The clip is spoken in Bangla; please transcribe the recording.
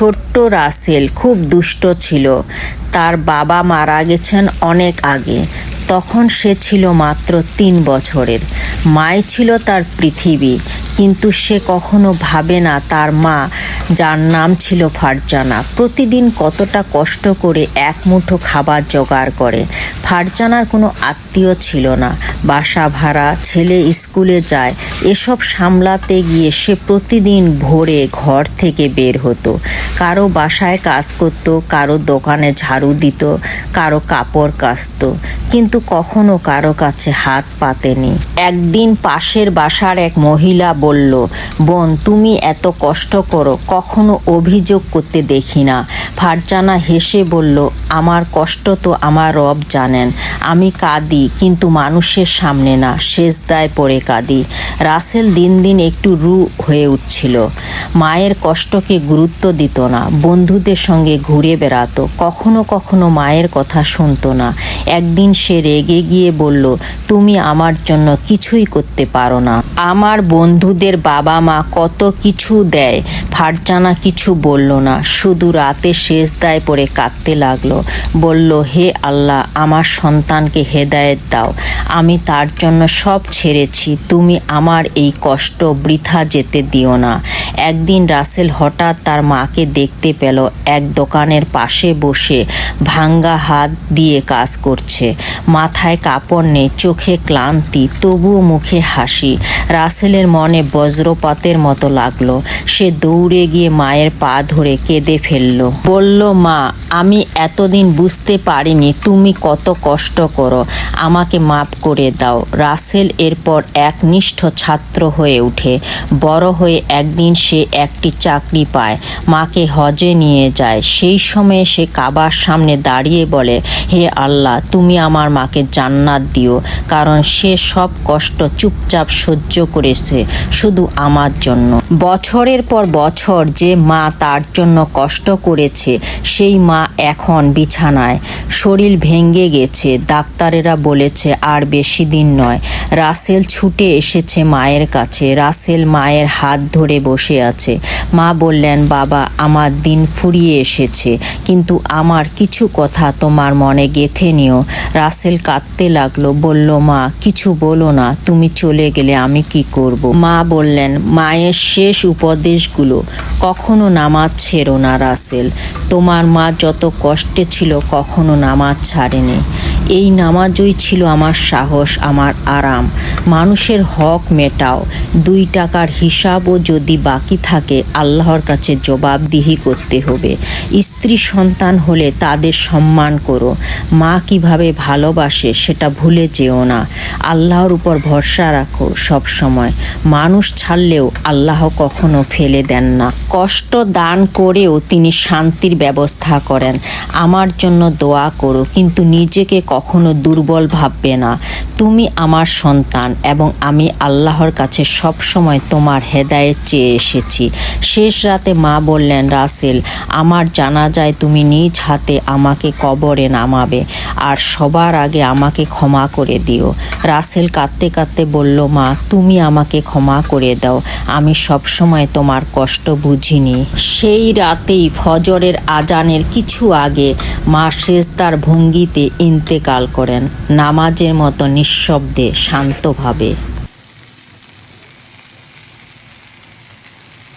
ছোট্ট রাসেল খুব দুষ্ট ছিল। তার বাবা মারা গেছেন অনেক আগে। তখন সে ছিল মাত্র তিন বছরের। মাই ছিল তার পৃথিবী। কিন্তু সে কখনো ভাবে না তার মা, যার নাম ছিল ফারজানা, প্রতিদিন কতটা কষ্ট করে এক মুঠো খাবার জোগাড় করে। ফারজানার কোনো আত্মীয় ছিল না। বাসা ভাড়া, ছেলে স্কুলে যায় এসব সামলাতে গিয়ে সে প্রতিদিন ভোরে ঘর থেকে বের হতো। কারও বাসায় কাজ করত, কারও দোকানে ঝাড়ু দিত, কারও কাপড় কাচত। কিন্তু কখনো কারও কাছে হাত পাতেনি। একদিন পাশের বাসার এক মহিলা বলল, বোন, তুমি এত কষ্ট করো, কখনো অভিযোগ করতে দেখি না। ফারজানা হেসে বলল, আমার কষ্ট তো আমার রব জানেন। আমি কাঁদি, কিন্তু মানুষের সামনে না শেষদায় পড়ে কাঁদি। রাসেল দিন দিন একটু রু হয়ে উঠছিল। মায়ের কষ্টকে গুরুত্ব দিত না, বন্ধুদের সঙ্গে ঘুরে বেড়াতো, কখনো কখনো মায়ের কথা শুনতো না। একদিন সে রেগে গিয়ে বলল তুমি আমার জন্য কিছুই করতে পারো না। আমার বন্ধুদের বাবা মা কত কিছু দেয়, ফারজানা কিছু বলল না। শুধু রাতে শেষ দায় পড়ে কাঁদতে লাগল। বলল, হে আল্লাহ, আমার সন্তানকে হেদায়েত দাও। আমি তার জন্য সব ছেড়েছি। তুমি আমার এই কষ্ট বৃথা যেতে দিও না। একদিন রাসেল হঠাৎ তার মাকে দেখতে পেল এক দোকানের পাশে বসে ভাঙ্গা হাত দিয়ে কাজ করছে। মাথায় কাপড় নেই, চোখে ক্লান্তি, তবুও মুখে হাসি। রাসেলের মনে বজ্রপাতের মতো লাগল। সে দৌড়ে গিয়ে মায়ের পা ধরে কেঁদে ফেলল। বলল, মা, আমি এতদিন বুঝতে পারিনি তুমি কত কষ্ট করো। আমাকে মাপ করে দাও। রাসেল এরপর একনিষ্ঠ ছাত্র হয়ে ওঠে। বড় হয়ে একদিন সে একটি চাকরি পায়। মাকে হজে নিয়ে যায়। সেই সময়ে সে কাবার সামনে দাঁড়িয়ে বলে, হে আল্লাহ, তুমি আমার মাকে জান্নাত দিও। কারণ সে সব কষ্ট চুপচাপ সহ্য করেছে শুধু আমার জন্য। বছরের পর বছর যে মা তার জন্য কষ্ট করেছে, সেই মা এখন বিছানায়। শরীর ভেঙে গেছে, ডাক্তারেরা বলেছে আর বেশি দিন নয়। রাসেল ছুটে এসেছে মায়ের কাছে। রাসেল মায়ের হাত ধরে বসে আছে। মা বললেন, বাবা, আমার দিন ফুরিয়ে এসেছে, কিন্তু আমার কিছু কথা তোমার মনে গেথে নিও। রাসেল কাঁদতে লাগল, বলল মা, কিছু বলো না, তুমি চলে গেলে আমি কি করব? মা বললেন, মায়ের শেষ উপদেশগুলো কখনো নামাজ ছেড়ো না, রাসেল। তোমার মা যত কষ্টে ছিল কখনো নামাজ ছাড়েনি। এই নামাজই ছিল আমার সাহস, আমার আরাম। মানুষের হক মেটাও। দুই টাকার হিসাবও যদি বাকি থাকে, আল্লাহর কাছে জবাবদিহি করতে হবে। স্ত্রী সন্তান হলে তাদের সম্মান করো। মা কীভাবে ভালোবাসে সেটা ভুলে যেও না। আল্লাহর উপর ভরসা রাখো সব সময় মানুষ ছাড়লেও আল্লাহ কখনো ফেলে দেন না। কষ্ট দান করেও তিনি শান্তির ব্যবস্থা করেন। আমার জন্য দোয়া করো, কিন্তু নিজেকে কখনো দুর্বল ভাববে না। তুমি আমার সন্তান এবং আমি আল্লাহর কাছে সব সময় তোমার হেদায়েত চেয়ে এসেছি। শেষ রাতে মা বললেন, রাসেল, আমার জানা যায় তুমি নিজ হাতে আমাকে কবরে নামাবে আর সবার আগে আমাকে ক্ষমা করে দিও। রাসেল কাঁদতে কাঁদতে বলল, মা, তুমি আমাকে ক্ষমা করে দাও। আমি সবসময় তোমার কষ্ট বুঝিনি। সেই রাতেই ফজরের আজানের কিছু আগে মা শেষ তার ভঙ্গিতে ইন্তেকাল করেন। নামাজের মতো নিঃশব্দে শান্তভাবে।